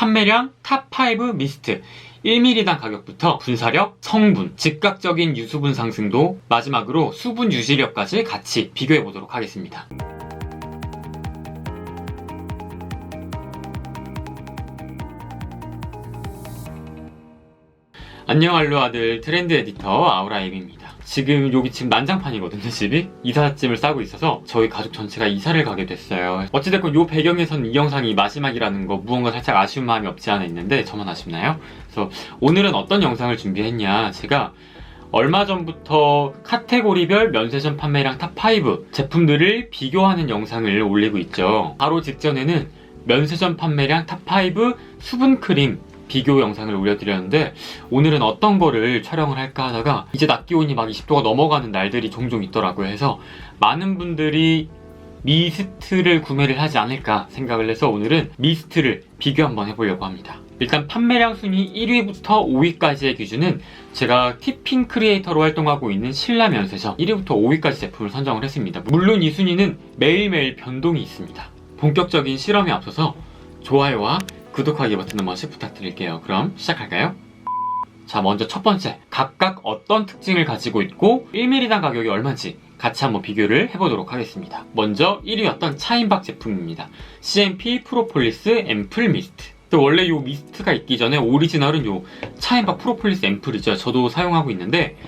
판매량 탑5 미스트 1ml당 가격부터 분사력, 성분, 즉각적인 유수분 상승도 마지막으로 수분 유지력까지 같이 비교해 보도록 하겠습니다. 안녕 알로 아들 트렌드 에디터 아우라임입니다. 지금 여기 지금 난장판이거든요 집이. 이삿짐을 싸고 있어서 저희 가족 전체가 이사를 가게 됐어요. 어찌됐건 요 배경에선 이 영상이 마지막이라는 거 무언가 살짝 아쉬운 마음이 없지 않아 있는데 저만 아쉽나요? 그래서 오늘은 어떤 영상을 준비했냐? 제가 얼마 전부터 카테고리별 면세점 판매량 탑5 제품들을 비교하는 영상을 올리고 있죠. 바로 직전에는 면세점 판매량 탑5 수분크림 비교 영상을 올려드렸는데 오늘은 어떤 거를 촬영을 할까 하다가 이제 낮 기온이 막 20도가 넘어가는 날들이 종종 있더라고요. 해서 많은 분들이 미스트를 구매를 하지 않을까 생각을 해서 오늘은 미스트를 비교 한번 해보려고 합니다. 일단 판매량 순위 1위부터 5위까지의 기준은 제가 티핑 크리에이터로 활동하고 있는 신라면세점 1위부터 5위까지 제품을 선정을 했습니다. 물론 이 순위는 매일매일 변동이 있습니다. 본격적인 실험에 앞서서 좋아요와 구독하기 버튼 한 번씩 부탁드릴게요. 그럼 시작할까요? 자, 먼저 첫 번째. 각각 어떤 특징을 가지고 있고 1ml당 가격이 얼마인지 같이 한번 비교를 해보도록 하겠습니다. 먼저 1위였던 차인박 제품입니다. CMP 프로폴리스 앰플 미스트. 또 원래 이 미스트가 있기 전에 오리지널은 이 차인박 프로폴리스 앰플이죠. 저도 사용하고 있는데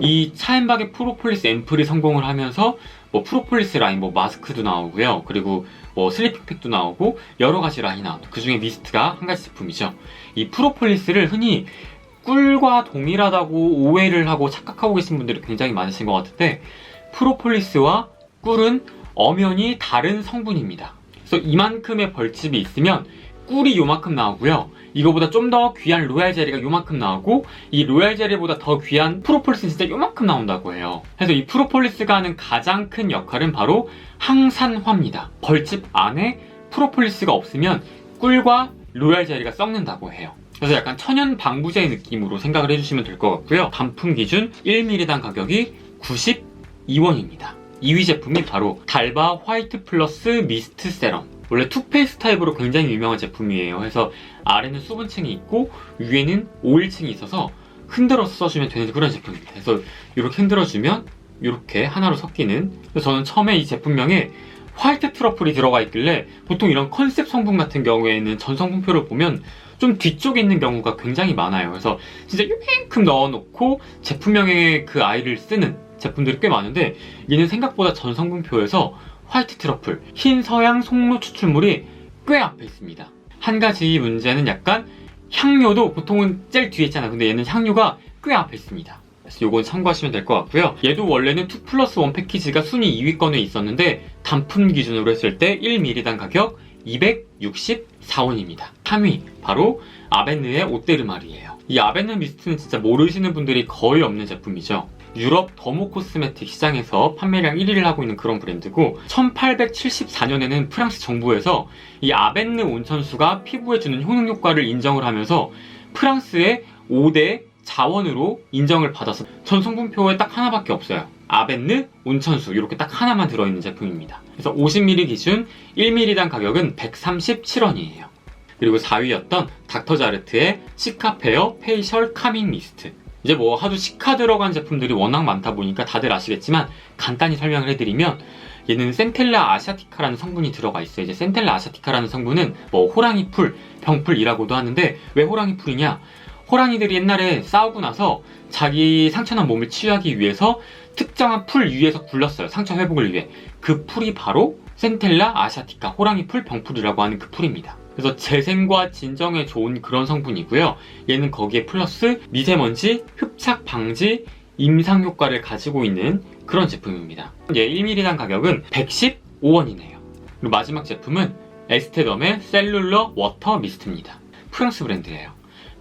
이 차인박의 프로폴리스 앰플이 성공을 하면서 뭐 프로폴리스 라인 뭐 마스크도 나오고요. 그리고 뭐 슬리핑팩도 나오고 여러 가지 라인이 나오고 그 중에 미스트가 한 가지 제품이죠. 이 프로폴리스를 흔히 꿀과 동일하다고 오해를 하고 착각하고 계신 분들이 굉장히 많으신 것 같은데 프로폴리스와 꿀은 엄연히 다른 성분입니다. 그래서 이만큼의 벌집이 있으면 꿀이 요만큼 나오고요. 이거보다 좀 더 귀한 로얄 젤리가 요만큼 나오고 이 로얄 젤리보다 더 귀한 프로폴리스는 진짜 요만큼 나온다고 해요. 그래서 이 프로폴리스가 하는 가장 큰 역할은 바로 항산화입니다. 벌집 안에 프로폴리스가 없으면 꿀과 로얄 젤리가 썩는다고 해요. 그래서 약간 천연 방부제 느낌으로 생각을 해주시면 될 것 같고요. 단품 기준 1ml당 가격이 92원입니다. 2위 제품이 바로 달바 화이트 플러스 미스트 세럼. 원래 투페이스 타입으로 굉장히 유명한 제품이에요. 그래서 아래는 수분층이 있고 위에는 오일층이 있어서 흔들어서 써주면 되는 그런 제품입니다. 그래서 이렇게 흔들어주면 이렇게 하나로 섞이는 그래서 저는 처음에 이 제품명에 화이트 트러플이 들어가 있길래 보통 이런 컨셉 성분 같은 경우에는 전 성분표를 보면 좀 뒤쪽에 있는 경우가 굉장히 많아요. 그래서 진짜 요만큼 넣어놓고 제품명에 그 아이를 쓰는 제품들이 꽤 많은데 얘는 생각보다 전 성분표에서 화이트 트러플, 흰 서양 송로 추출물이 꽤 앞에 있습니다. 한 가지 문제는 약간 향료도 보통은 제일 뒤에 있잖아. 근데 얘는 향료가 꽤 앞에 있습니다. 그래서 요건 참고하시면 될 것 같고요. 얘도 원래는 2 플러스 1 패키지가 순위 2위권에 있었는데 단품 기준으로 했을 때 1ml당 가격 264원입니다. 3위 바로 아벤느의 오테르마리예요. 이 아벤느 미스트는 진짜 모르시는 분들이 거의 없는 제품이죠. 유럽 더모 코스메틱 시장에서 판매량 1위를 하고 있는 그런 브랜드고 1874년에는 프랑스 정부에서 이 아벤느 온천수가 피부에 주는 효능 효과를 인정을 하면서 프랑스의 5대 자원으로 인정을 받아서 전 성분표에 딱 하나밖에 없어요. 아벤느 온천수 이렇게 딱 하나만 들어있는 제품입니다. 그래서 50ml 기준 1ml당 가격은 137원이에요. 그리고 4위였던 닥터자르트의 시카페어 페이셜 카밍 미스트 이제 뭐 하도 시카 들어간 제품들이 워낙 많다 보니까 다들 아시겠지만 간단히 설명을 해드리면 얘는 센텔라 아시아티카라는 성분이 들어가 있어요. 이제 센텔라 아시아티카라는 성분은 뭐 호랑이 풀, 병풀이라고도 하는데 왜 호랑이 풀이냐? 호랑이들이 옛날에 싸우고 나서 자기 상처난 몸을 치유하기 위해서 특정한 풀 위에서 굴렀어요. 상처 회복을 위해. 그 풀이 바로 센텔라 아시아티카 호랑이 풀 병풀이라고 하는 그 풀입니다. 그래서 재생과 진정에 좋은 그런 성분이고요. 얘는 거기에 플러스 미세먼지, 흡착 방지, 임상 효과를 가지고 있는 그런 제품입니다. 얘 1ml당 가격은 115원이네요. 그리고 마지막 제품은 에스테덤의 셀룰러 워터 미스트입니다. 프랑스 브랜드예요.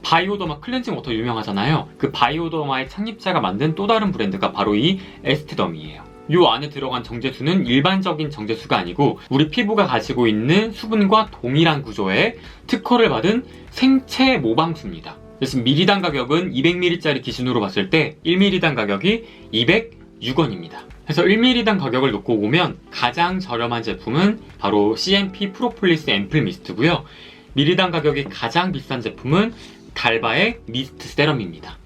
바이오더마 클렌징 워터 유명하잖아요. 그 바이오더마의 창립자가 만든 또 다른 브랜드가 바로 이 에스테덤이에요. 요 안에 들어간 정제수는 일반적인 정제수가 아니고 우리 피부가 가지고 있는 수분과 동일한 구조의 특허를 받은 생체 모방수입니다. 그래서 미리당 가격은 200ml짜리 기준으로 봤을 때 1ml당 가격이 206원입니다. 그래서 1ml당 가격을 놓고 보면 가장 저렴한 제품은 바로 CMP 프로폴리스 앰플 미스트고요. 미리당 가격이 가장 비싼 제품은 달바의 미스트 세럼입니다.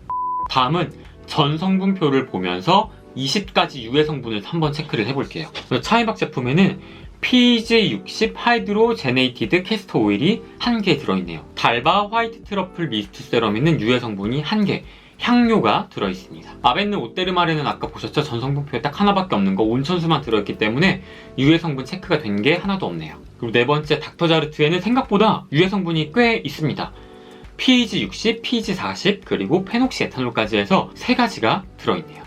다음은 전 성분표를 보면서 20가지 유해 성분을 한번 체크를 해볼게요. 차이박 제품에는 PG60 하이드로 제네이티드 캐스터 오일이 한 개 들어있네요. 달바 화이트 트러플 미스트 세럼에는 유해 성분이 한 개, 향료가 들어있습니다. 아벤느 오테르마레는 아까 보셨죠? 전 성분표에 딱 하나밖에 없는 거 온천수만 들어있기 때문에 유해 성분 체크가 된 게 하나도 없네요. 그리고 네 번째 닥터자르트에는 생각보다 유해 성분이 꽤 있습니다. PG60, PG40 그리고 페녹시 에탄올까지 해서 세 가지가 들어있네요.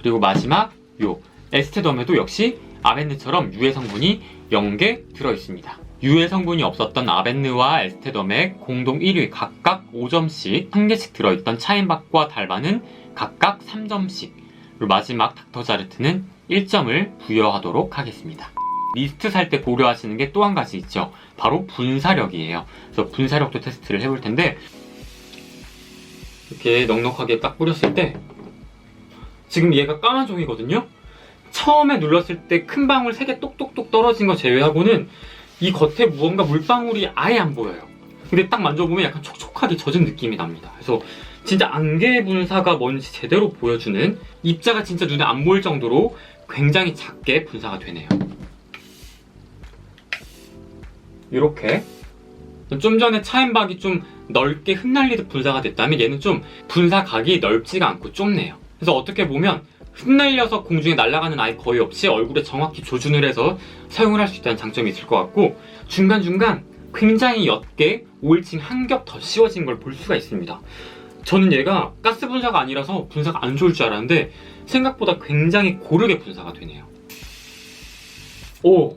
그리고 마지막 요 에스테덤에도 역시 아벤느처럼 유해 성분이 0개 들어있습니다. 유해 성분이 없었던 아벤느와 에스테덤의 공동 1위 각각 5점씩 한 개씩 들어있던 차인박과 달바는 각각 3점씩 그리고 마지막 닥터자르트는 1점을 부여하도록 하겠습니다. 리스트 살 때 고려하시는 게 또 한 가지 있죠. 바로 분사력이에요. 그래서 분사력도 테스트를 해볼 텐데 이렇게 넉넉하게 딱 뿌렸을 때 지금 얘가 까만 종이거든요. 처음에 눌렀을 때 큰 방울 3개 똑똑똑 떨어진 거 제외하고는 이 겉에 무언가 물방울이 아예 안 보여요. 근데 딱 만져보면 약간 촉촉하게 젖은 느낌이 납니다. 그래서 진짜 안개 분사가 뭔지 제대로 보여주는 입자가 진짜 눈에 안 보일 정도로 굉장히 작게 분사가 되네요. 이렇게 좀 전에 차앤박이 좀 넓게 흩날리듯 분사가 됐다면 얘는 좀 분사각이 넓지가 않고 좁네요. 그래서 어떻게 보면 흩날려서 공중에 날아가는 아이 거의 없이 얼굴에 정확히 조준을 해서 사용을 할 수 있다는 장점이 있을 것 같고 중간중간 굉장히 옅게 5일층 한 겹 더 씌워진 걸 볼 수가 있습니다. 저는 얘가 가스 분사가 아니라서 분사가 안 좋을 줄 알았는데 생각보다 굉장히 고르게 분사가 되네요. 오,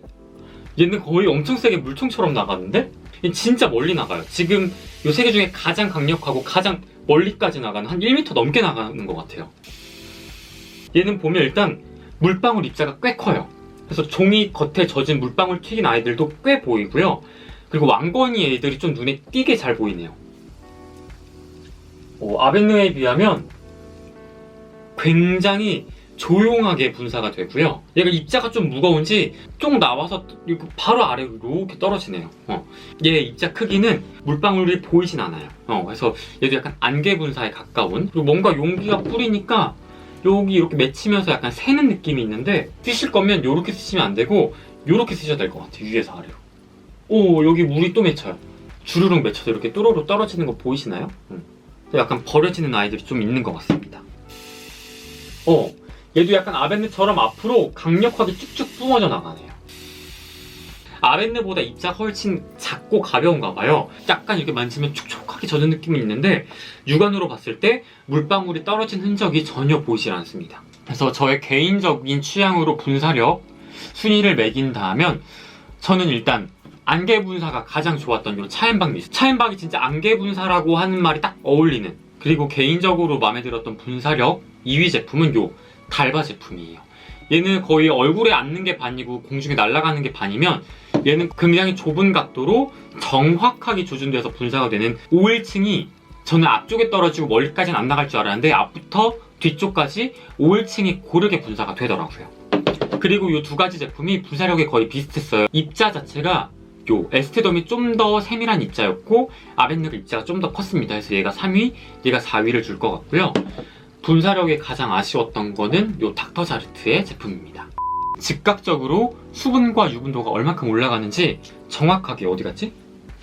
얘는 거의 엄청 세게 물총처럼 나가는데? 얘 진짜 멀리 나가요. 지금 요 세 개 중에 가장 강력하고 가장 멀리까지 나가는 한 1m 넘게 나가는 것 같아요. 얘는 보면 일단 물방울 입자가 꽤 커요. 그래서 종이 겉에 젖은 물방울 튀긴 아이들도 꽤 보이고요. 그리고 왕건이 애들이 좀 눈에 띄게 잘 보이네요. 어, 아벤느에 비하면 굉장히 조용하게 분사가 되고요. 얘가 입자가 좀 무거운지 쭉 나와서 바로 아래로 이렇게 떨어지네요. 어. 얘 입자 크기는 물방울이 보이진 않아요. 어, 그래서 얘도 약간 안개 분사에 가까운 그리고 뭔가 용기가 뿌리니까 여기 이렇게 맺히면서 약간 새는 느낌이 있는데 쓰실 거면 이렇게 쓰시면 안 되고 이렇게 쓰셔야 될 것 같아요. 위에서 아래로. 오 여기 물이 또 맺혀요. 주르륵 맺혀서 이렇게 또로로 떨어지는 거 보이시나요? 음. 약간 버려지는 아이들이 좀 있는 것 같습니다. 어, 얘도 약간 아벤느처럼 앞으로 강력하게 쭉쭉 뿜어져 나가네요. 아벤느보다 입자가 훨씬 작고 가벼운가 봐요. 약간 이렇게 만지면 촉촉하게 젖은 느낌이 있는데 육안으로 봤을 때 물방울이 떨어진 흔적이 전혀 보이질 않습니다. 그래서 저의 개인적인 취향으로 분사력 순위를 매긴다면 저는 일단 안개 분사가 가장 좋았던 요 차앤박 미스. 차앤박이 진짜 안개 분사라고 하는 말이 딱 어울리는 그리고 개인적으로 마음에 들었던 분사력 2위 제품은 요 달바 제품이에요. 얘는 거의 얼굴에 앉는 게 반이고 공중에 날아가는 게 반이면 얘는 굉장히 좁은 각도로 정확하게 조준돼서 분사가 되는 5일층이 저는 앞쪽에 떨어지고 멀리까지는 안 나갈 줄 알았는데 앞부터 뒤쪽까지 5일층이 고르게 분사가 되더라고요. 그리고 이 두 가지 제품이 분사력이 거의 비슷했어요. 입자 자체가 요 에스테덤이 좀 더 세밀한 입자였고 아벤느그 입자가 좀 더 컸습니다. 그래서 얘가 3위, 얘가 4위를 줄 것 같고요. 분사력이 가장 아쉬웠던 거는 요 닥터자르트의 제품입니다. 즉각적으로 수분과 유분도가 얼마큼 올라가는지 정확하게 어디 갔지?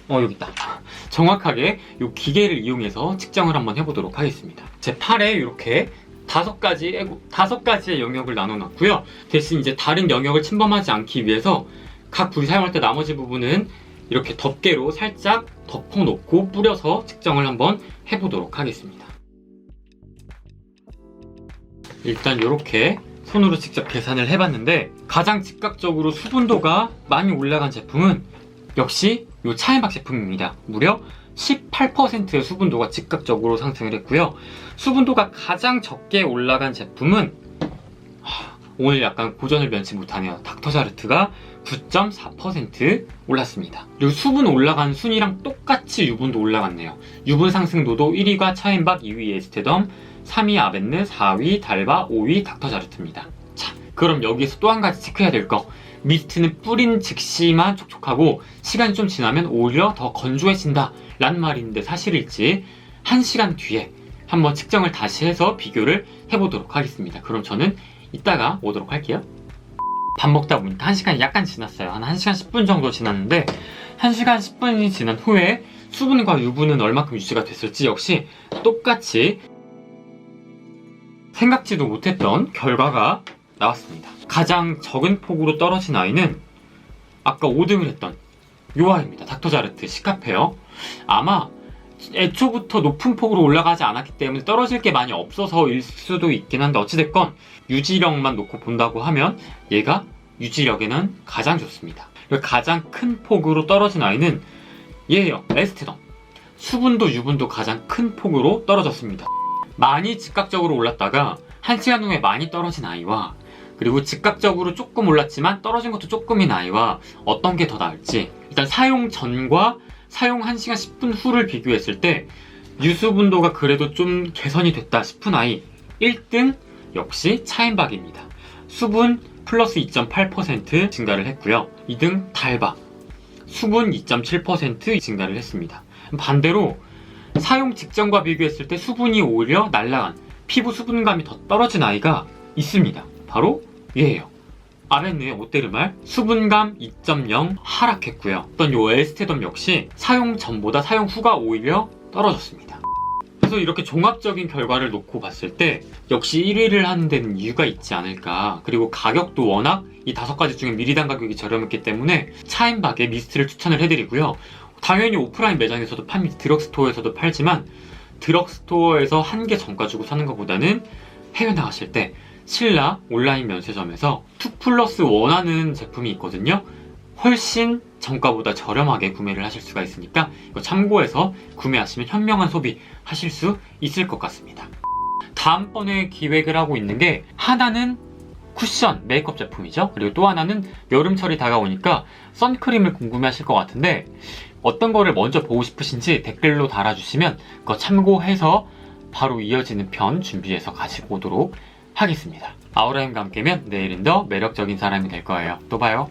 어 여기 있다. 정확하게 요 기계를 이용해서 측정을 한번 해보도록 하겠습니다. 제 팔에 이렇게 다섯 가지 다섯 가지의 영역을 나눠놨고요. 대신 이제 다른 영역을 침범하지 않기 위해서 각 부위 사용할 때 나머지 부분은 이렇게 덮개로 살짝 덮어놓고 뿌려서 측정을 한번 해보도록 하겠습니다. 일단 이렇게 손으로 직접 계산을 해봤는데 가장 즉각적으로 수분도가 많이 올라간 제품은 역시 이 차앤박 제품입니다. 무려 18%의 수분도가 즉각적으로 상승을 했고요. 수분도가 가장 적게 올라간 제품은 하, 오늘 약간 고전을 면치 못하네요. 닥터자르트가 9.4% 올랐습니다. 그리고 수분 올라간 순위랑 똑같이 유분도 올라갔네요. 유분 상승도도 1위가 차앤박, 2위 에스테덤, 3위 아벤느, 4위 달바, 5위 닥터자르트입니다. 자, 그럼 여기서 또 한 가지 체크해야 될 거. 미스트는 뿌린 즉시만 촉촉하고 시간이 좀 지나면 오히려 더 건조해진다 라는 말인데 사실일지 1시간 뒤에 한번 측정을 다시 해서 비교를 해보도록 하겠습니다. 그럼 저는 이따가 오도록 할게요. 밥 먹다 보니까 1시간이 약간 지났어요. 한 1시간 10분 정도 지났는데 1시간 10분이 지난 후에 수분과 유분은 얼마큼 유지가 됐을지 역시 똑같이 생각지도 못했던 결과가 나왔습니다. 가장 적은 폭으로 떨어진 아이는 아까 5등을 했던 요 아이입니다. 닥터자르트 시카페어. 아마 애초부터 높은 폭으로 올라가지 않았기 때문에 떨어질 게 많이 없어서일 수도 있긴 한데 어찌됐건 유지력만 놓고 본다고 하면 얘가 유지력에는 가장 좋습니다. 가장 큰 폭으로 떨어진 아이는 얘예요. 에스테던. 수분도 유분도 가장 큰 폭으로 떨어졌습니다. 많이 즉각적으로 올랐다가 1시간 후에 많이 떨어진 아이와 그리고 즉각적으로 조금 올랐지만 떨어진 것도 조금인 아이와 어떤 게 더 나을지 일단 사용 전과 사용 1시간 10분 후를 비교했을 때 유수분도가 그래도 좀 개선이 됐다 싶은 아이 1등 역시 차인박입니다. 수분 플러스 2.8% 증가를 했고요. 2등 달바 수분 2.7% 증가를 했습니다. 반대로 사용 직전과 비교했을 때 수분이 오히려 날라간 피부 수분감이 더 떨어진 아이가 있습니다. 바로 얘예요. 아벤누의 오테르말 수분감 2.0 하락했고요. 어떤 요 에스테덤 역시 사용 전보다 사용 후가 오히려 떨어졌습니다. 그래서 이렇게 종합적인 결과를 놓고 봤을 때 역시 1위를 하는 데는 이유가 있지 않을까. 그리고 가격도 워낙 이 다섯 가지 중에 미리당 가격이 저렴했기 때문에 차인박의 미스트를 추천을 해드리고요. 당연히 오프라인 매장에서도 팝니다. 드럭스토어에서도 팔지만 드럭스토어에서 한 개 정가 주고 사는 것보다는 해외 나가실 때 신라 온라인 면세점에서 2 플러스 1 하는 제품이 있거든요. 훨씬 정가보다 저렴하게 구매를 하실 수가 있으니까 이거 참고해서 구매하시면 현명한 소비 하실 수 있을 것 같습니다. 다음번에 기획을 하고 있는 게 하나는 쿠션 메이크업 제품이죠. 그리고 또 하나는 여름철이 다가오니까 선크림을 궁금해하실 것 같은데 어떤 거를 먼저 보고 싶으신지 댓글로 달아주시면 그거 참고해서 바로 이어지는 편 준비해서 가지고 오도록 하겠습니다. 아우라임과 함께면 내일은 더 매력적인 사람이 될 거예요. 또 봐요.